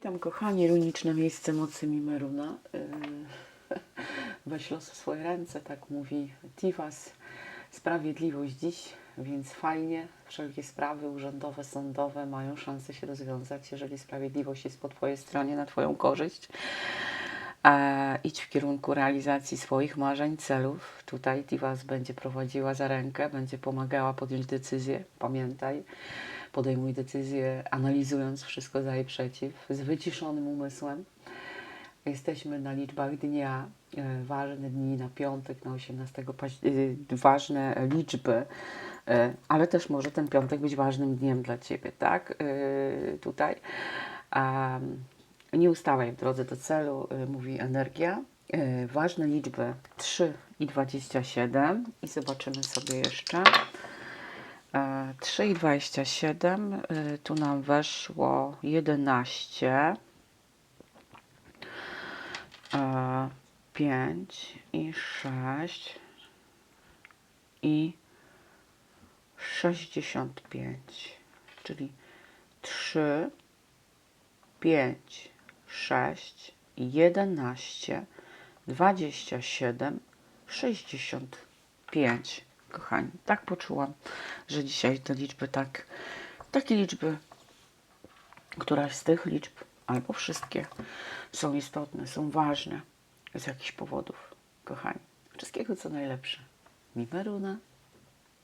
Witam kochani, runiczne miejsce mocy Mimeruna. Weź los w swoje ręce, tak mówi Tivas. Sprawiedliwość dziś, więc fajnie. Wszelkie sprawy urzędowe, sądowe mają szansę się rozwiązać, jeżeli sprawiedliwość jest po Twojej stronie, na Twoją korzyść. E, idź w kierunku realizacji swoich marzeń, celów. Tutaj Tivas będzie prowadziła za rękę, będzie pomagała podjąć decyzję. Pamiętaj, podejmuj decyzję analizując wszystko za i przeciw, z wyciszonym umysłem. Jesteśmy na liczbach dnia, e, ważne dni na piątek, na 18 października, ważne liczby, e, ale też może ten piątek być ważnym dniem dla Ciebie, tak? E, Tutaj. Am, nie ustawaj w drodze do celu, y, mówi energia. Y, Ważne liczby 3 i 27 i zobaczymy sobie jeszcze. E, 3 i 27, y, tu nam weszło 11, e, 5 i 6 i 65, czyli 3, 5, 6, 11, 27, 65. Kochani, tak poczułam, że dzisiaj te liczby tak, takie liczby, któraś z tych liczb, albo wszystkie, są istotne, są ważne z jakichś powodów. Kochani, wszystkiego co najlepsze. Mimeruna.